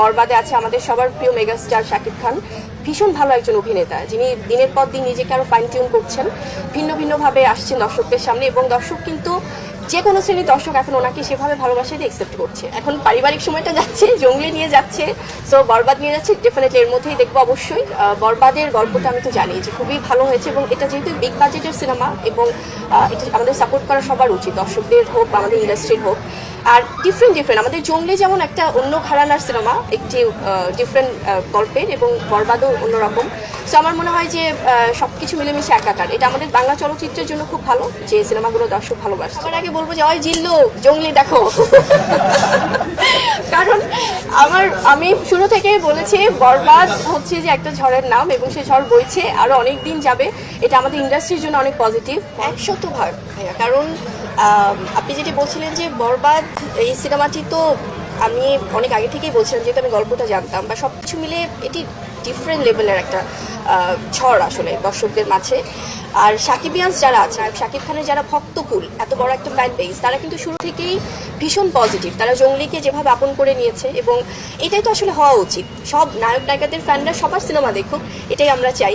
বরবাদে আছে আমাদের সবার প্রিয় মেগাস্টার শাকিব খান। ভীষণ ভালো একজন অভিনেতা। যিনি দিনের পর দিন নিজেকে আরও ফাইন টিউন করছেন, ভিন্ন ভিন্নভাবে আসছেন দর্শকদের সামনে এবং দর্শক কিন্তু যে কোনো শ্রেণির দর্শক এখন ওনাকে সেভাবে ভালোবাসা দিয়ে একসেপ্ট করছে। এখন পারিবারিক সময়টা যাচ্ছে, জঙ্গলি নিয়ে যাচ্ছে সো বরবাদ নিয়ে যাচ্ছে ডেফিনেটলি এর মধ্যেই দেখব অবশ্যই। বরবাদের গল্পটা আমি তো জানি যে খুবই ভালো হয়েছে এবং এটা যেহেতু বিগ বাজেটের সিনেমা এবং এটা আমাদের সাপোর্ট করা সবার উচিত, দর্শকদের হোক আমাদের ইন্ডাস্ট্রির হোক। আর ডিফারেন্ট ডিফারেন্ট আমাদের জঙ্গলে যেমন একটা অন্য ঘরানার সিনেমা একটি ডিফারেন্ট গল্পের এবং বরবাদও অন্যরকম। সো আমার মনে হয় যে সব কিছু মিলেমিশে একাকার। এটা আমাদের বাংলা চলচ্চিত্রের জন্য খুব ভালো যে সিনেমাগুলো দর্শক ভালোবাসে আমার আগে বলব যে ওই জিল্লু জঙ্গলি দেখো। কারণ আমার আমি শুরু থেকেই বলেছি বরবাদ হচ্ছে যে একটা ঝড়ের নাম এবং সেই ঝড় বইছে আরও অনেক দিন যাবে। এটা আমাদের ইন্ডাস্ট্রির জন্য অনেক পজিটিভ। একশত ভাগ কারণ আপনি যেটি বলছিলেন যে বরবাদ এই সিনেমাটি তো আমি অনেক আগে থেকেই বলছিলাম যেহেতু আমি গল্পটা জানতাম বা সব কিছু মিলে এটি ডিফারেন্ট লেভেলের একটা ঝড় আসলে দর্শকদের মাঝে। আর সাকিবিয়ান্স যারা আছে শাকিব খানের যারা ভক্তকুল, এত বড় একটা ফ্যান বেস তারা কিন্তু শুরু থেকেই ভীষণ পজিটিভ তারা জঙ্গলিকে যেভাবে আপন করে নিয়েছে এবং এটাই তো আসলে হওয়া উচিত। সব নায়ক নায়িকাদের ফ্যানরা সবার সিনেমা দেখুক, এটাই আমরা চাই।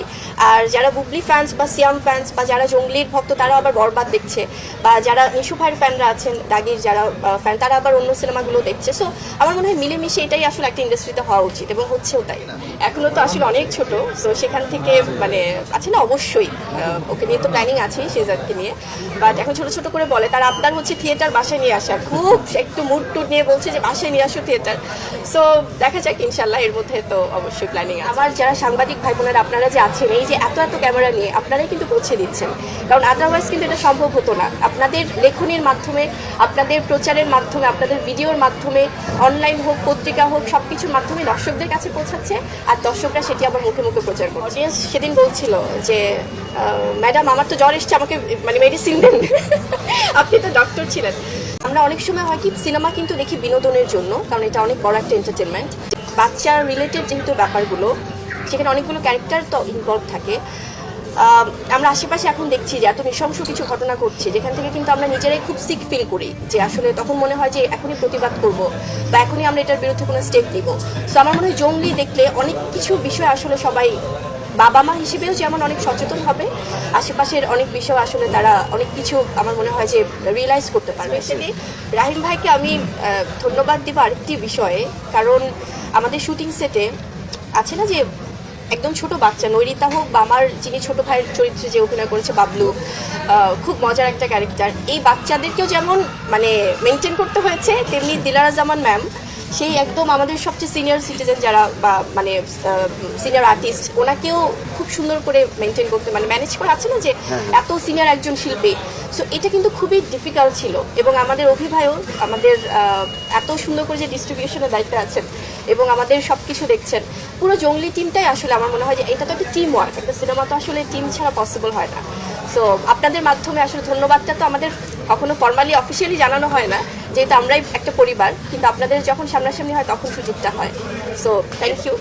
আর যারা বুবলি ফ্যান্স বা সিয়াম ফ্যান্স বা যারা জঙ্গলির ভক্ত, তারা আবার বরবাদ দেখছে। বা যারা নিশু ভাইয়ের ফ্যানরা আছেন, দাগির যারা ফ্যান তারা আবার অন্য সিনেমাগুলো দেখছে। সো আমার মনে হয় মিলেমিশে এটাই আসলে একটা ইন্ডাস্ট্রিতে হওয়া উচিত এবং হচ্ছেও তাই এখনও তো আসলে অনেক ছোট সো সেখান থেকে মানে আছে না অবশ্যই ওকে নিয়ে তো প্ল্যানিং আছে শেজাদকে নিয়ে বাট এখন ছোট ছোট করে বলে, তার আপনার হচ্ছে থিয়েটার বাসায় নিয়ে আসা। খুব একটু মুড টুড নিয়ে বলছে যে, বাসায় নিয়ে আসো থিয়েটার সো দেখা যাক ইনশাল্লাহ এর মধ্যে তো অবশ্যই প্ল্যানিং আমার যারা সাংবাদিক ভাই বোনেরা আপনারা যে আছেন, এই যে এত এত ক্যামেরা নিয়ে আপনারাই কিন্তু পৌঁছে দিচ্ছেন। কারণ আদারওয়াইজ কিন্তু এটা সম্ভব হতো না। আপনাদের লেখনির মাধ্যমে, আপনাদের প্রচারের মাধ্যমে, আপনাদের ভিডিওর মাধ্যমে অনলাইন হোক, পত্রিকা হোক সব কিছুর মাধ্যমে দর্শকদের কাছে পৌঁছাচ্ছে, আর দর্শকরা সেটি আবার মুখে মুখে প্রচার করে অডিয়েন্স সেদিন বলছিল যে ম্যাডাম, আমার তো জ্বর এসছে, আমাকে মানে মেডিসিন দেন। আপনি তো ডক্টর ছিলেন। আমরা অনেক সময় হয় কি সিনেমা কিন্তু দেখি বিনোদনের জন্য, কারণ এটা অনেক বড় একটা এন্টারটেনমেন্ট বাচ্চার রিলেটেড যেহেতু ব্যাপারগুলো, সেখানে অনেকগুলো ক্যারেক্টার তো ইনভলভ থাকে। আমরা আশেপাশে এখন দেখছি যে এত নৃশংস কিছু ঘটনা ঘটছে যেখান থেকে কিন্তু আমরা নিজেরাই খুব সিক ফিল করি যে আসলে তখন মনে হয় যে এখনই প্রতিবাদ করব বা এখনই আমরা এটার বিরুদ্ধে কোনো স্টেপ নিব। সো আমার মনে হয় জঙ্গলি দেখলে অনেক কিছু বিষয় আসলে সবাই বাবা মা হিসেবেও যেমন অনেক সচেতন হবে আশেপাশের অনেক বিষয় আসলে তারা অনেক কিছু আমার মনে হয় যে রিয়েলাইজ করতে পারবে। সেটি রাহিম ভাইকে আমি ধন্যবাদ দিব আরেকটি বিষয়ে কারণ আমাদের শুটিং সেটে আছে না যে একদম ছোট বাচ্চা নৈরিতা হোক বা আমার যিনি ছোট ভাইয়ের চরিত্রে যে অভিনয় করেছে বাবলু খুব মজার একটা ক্যারেক্টার এই বাচ্চাদেরকেও যেমন মানে মেনটেন করতে হয়েছে, তেমনি দিলারা জামান ম্যাম সেই একদম আমাদের সবচেয়ে সিনিয়র সিটিজেন যারা বা মানে সিনিয়র আর্টিস্ট ওনাকেও খুব সুন্দর করে মেনটেন করতে মানে ম্যানেজ করা আছে না যে এত সিনিয়র একজন শিল্পী। সো এটা কিন্তু খুবই ডিফিকাল্ট ছিল এবং আমাদের অভিভাবক আমাদের এত সুন্দর করে যে ডিস্ট্রিবিউশনের দায়িত্বে আছেন এবং আমাদের সব কিছু দেখছেন পুরো জঙ্গলি টিমটাই আসলে আমার মনে হয় যে এটা তো একটা টিম ওয়ার্ক একটা সিনেমা তো আসলে টিম ছাড়া পসিবল হয় না। সো আপনাদের মাধ্যমে আসলে ধন্যবাদটা তো আমাদের কখনো ফর্মালি অফিসিয়ালি জানানো হয় না, যেহেতু আমরাই একটা পরিবার, কিন্তু আপনাদের যখন সামনাসামনি হয়, তখন সুযোগটা হয়। So thank you